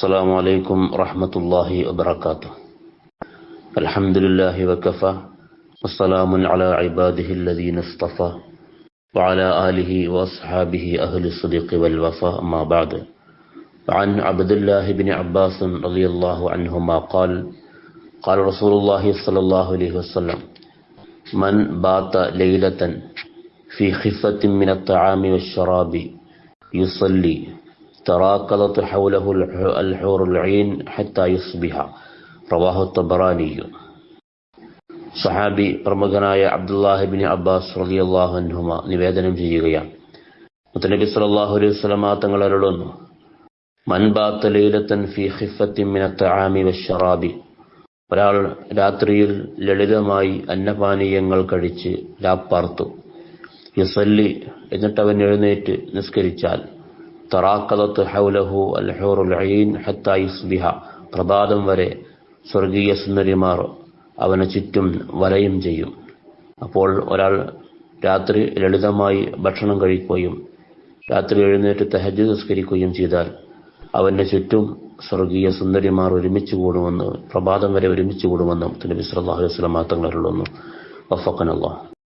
السلام عليكم ورحمة الله وبركاته. الحمد لله وكفى والسلام على عباده الذين اصطفى وعلى آله وأصحابه أهل الصدق والوفاء ما بعد. عن عبد الله بن عباس رضي الله عنهما قال قال رسول الله صلى الله عليه وسلم من بات ليلة في خفة من الطعام والشراب يصلي تراكضت حوله الحور العين حتى يصبح റവാഹു തബറാനിയു സഹാബി പ്രമുഖനായ അബ്ദുല്ലാഹിബിൻ അബ്ബാസ് റളിയല്ലാഹു അൻഹുമ നിവേദനം ചെയ്യുകയാണ് മുത്തനബി സല്ലല്ലാഹു അലൈഹി വസല്ലമ തങ്ങൾ അരുളുന്നു മൻ ബാത്ത ലൈലത്തൻ ഫീ ഖിഫത്തിൻ മിന തആമി വശറാബി ഒരാൾ രാത്രിയിൽ ലളിതമായി അന്നപാനീയങ്ങൾ കഴിച്ച് രാപ്പാർത്തു യുസല്ലി എന്നിട്ട് അവൻ എഴുന്നേറ്റ് നിസ്കരിച്ചാൽ തറാക്കലത്ത് ഹൗലഹു അൽ ഹൂറുൽ ഐൻ ഹത്താ പ്രഭാതം വരെ സ്വർഗീയ സുന്ദരിമാർ അവന് ചുറ്റും വലയും ചെയ്യും. അപ്പോൾ ഒരാൾ രാത്രി ലളിതമായി ഭക്ഷണം കഴിക്കുകയും രാത്രി എഴുന്നേറ്റ് തഹജ് നിസ്കരിക്കുകയും ചെയ്താൽ അവന്റെ ചുറ്റും സ്വർഗീയ സുന്ദരിമാർ ഒരുമിച്ച് കൂടുമെന്ന് പ്രഭാതം വരെ ഒരുമിച്ച് കൂടുമെന്ന് തങ്ങൾ അരുളുന്നു. വഫഖനല്ലാഹ്.